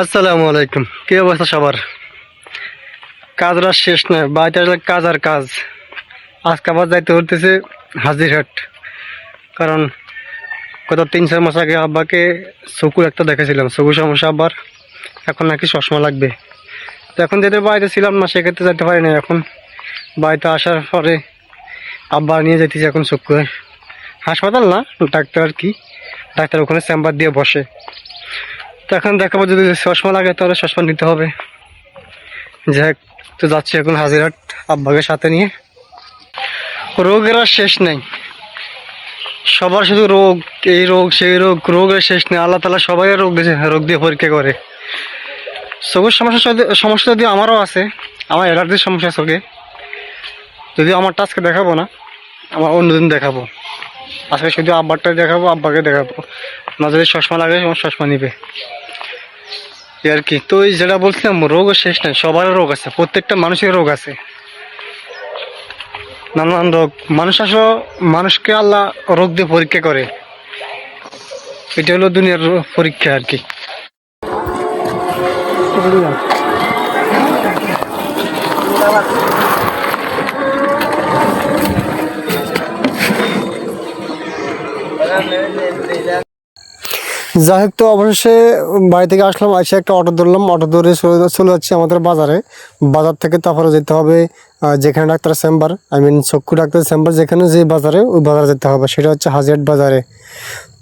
আসসালামু আলাইকুম। কি অবস্থা সবার? কাজরা শেষ নয় বাড়িতে আসলে কাজ আর কাজ। আজকে আবার যাইতে হতেছে হাজিরহাট। কারণ গত তিন, চার মাস আগে আব্বাকে চকুর একটা দেখেছিলাম চকুর সমস্যা আব্বার। এখন নাকি চশমা লাগবে। তো এখন যেতে বাড়িতে ছিলাম না, সেক্ষেত্রে যেতে পারি না এখন। বাড়িতে আসার পরে আব্বা নিয়ে যেতেছি এখন চক্ষু হাসপাতাল না, ডাক্তার আর কি। ডাক্তার ওখানে চেম্বার দিয়ে বসে। তো এখন দেখাবো যদি চশমা লাগে তাহলে চশমা নিতে হবে। যাই তো যাচ্ছি এখন হাজিরহাট আব্বাকে সাথে নিয়ে। রোগের আর শেষ নেই। সবার শুধু রোগ, এই রোগ, সেই রোগ, রোগের শেষ নেই। আল্লাহ তালা সবাই রোগ দিয়েছে রোগ দিয়ে পরীক্ষা করে। চোখের সমস্যা সমস্যা যদি আমারও আছে, আমার অ্যালার্জির সমস্যা চোখে যদিও আমার আজকে দেখাবো না, আমার অন্যদিন দেখাবো। আজকে শুধু আব্বারটা দেখাবো, আব্বাকে দেখাবো। না যদি চশমা লাগে আমার চশমা নিবে। এই আর কি। তো ওই যেটা বলছিলাম, রোগও শেষ নাই সবারও রোগ আছে, প্রত্যেকটা মানুষের রোগ আছে। নানান রোগ। মানুষ আসলে মানুষকে আল্লাহ রোগ দিয়ে পরীক্ষা করে। এটা হলো দুনিয়ার পরীক্ষা আর কি। যাই হোক, তো অবশেষে বাড়ি থেকে আসলাম, এসে একটা অটো ধরলাম। অটো ধরে চলে- যাচ্ছি আমাদের বাজারে। বাজার থেকে তারপরে যেতে হবে যেখানে ডাক্তার চেম্বার আই মিন চক্ষু ডাক্তার চেম্বার যেখানে যে বাজারে, ওই বাজারে যেতে হবে। সেটা হচ্ছে হাজার বাজারে।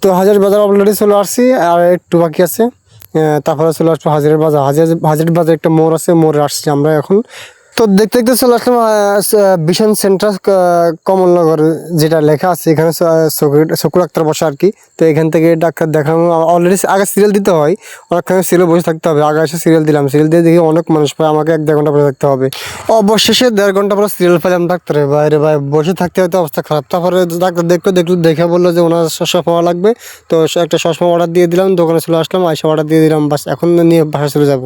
তো হাজার বাজার অলরেডি চলে আসছি, আর একটু বাকি আছে। তারপরে চলে আসব হাজিরের বাজার। হাজার হাজার বাজার একটা মোড় আছে, মোড়ে আসছি আমরা এখন। তো দেখতে দেখতে চলে আসলাম বিশন সেন্টার কমলনগর যেটা লেখা আছে, এখানে শকুর ডাক্তার বসে আর কি। তো এখান থেকে ডাক্তার দেখানো অলরেডি আগে সিরিয়াল দিতে হয় অনেকখানে সিরিয়াল বসে থাকতে হবে, আগে এসে সিরিয়াল দিলাম। সিরিয়াল দিয়ে দেখি অনেক মানুষ পায়, আমাকে এক দেড় ঘণ্টা বসে থাকতে হবে। অবশেষে দেড় ঘণ্টা পরে সিরিয়াল পেলাম ডাক্তারের বাইরে ভাই, বসে থাকতে হয়তো অবস্থা খারাপ। তারপরে ডাক্তার দেখল দেখল দেখে বলল যে ওনার চশমা পাওয়া লাগবে। তো একটা চশমা অর্ডার দিয়ে দিলাম, দোকানে চলে আসলাম, আইসা অর্ডার দিয়ে দিলাম, বাস, এখন নিয়ে বাসা চলে যাব।